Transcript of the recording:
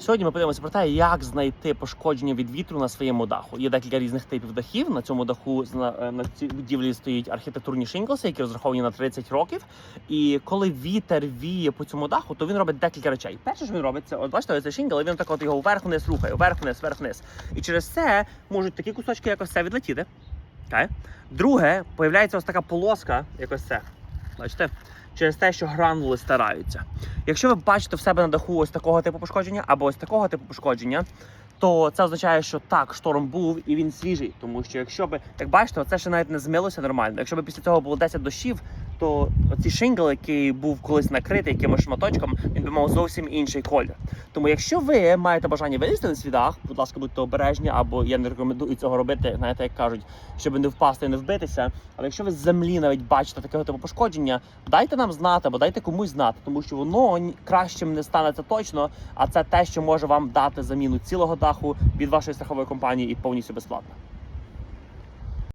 Сьогодні ми подивимося про те, як знайти пошкодження від вітру на своєму даху. Є декілька різних типів дахів. На цьому даху на, е, на цій будівлі стоїть архітектурні шинглси, які розраховані на 30 років. І коли вітер віє по цьому даху, то він робить декілька речей. Перше, що він робить, це от бачите, цей шингл, він так от його вверх-вниз рухає, вверх-вниз, вверх-вниз. І через це можуть такі кусочки якось це відлетіти. Okay. Друге, появляється ось така полоска, якось це. Бачите? Через те, що гранули стараються. Якщо ви бачите в себе на даху ось такого типу пошкодження або ось такого типу пошкодження, то це означає, що так, шторм був і він свіжий. Тому що якщо би, як бачите, це ще навіть не змилося нормально. Якщо б після цього було 10 дощів, то оцей шингл, який був колись накритий якимось шматочком, він би мав зовсім інший колір. Тому якщо ви маєте бажання вилізти на свій дах, будь ласка, будьте обережні, або я не рекомендую цього робити, знаєте, як кажуть, щоб не впасти і не вбитися. Але якщо ви з землі навіть бачите такого типу пошкодження, дайте нам знати, або дайте комусь знати, тому що воно кращим не станеться точно, а це те, що може вам дати заміну цілого даху від вашої страхової компанії і повністю безплатно.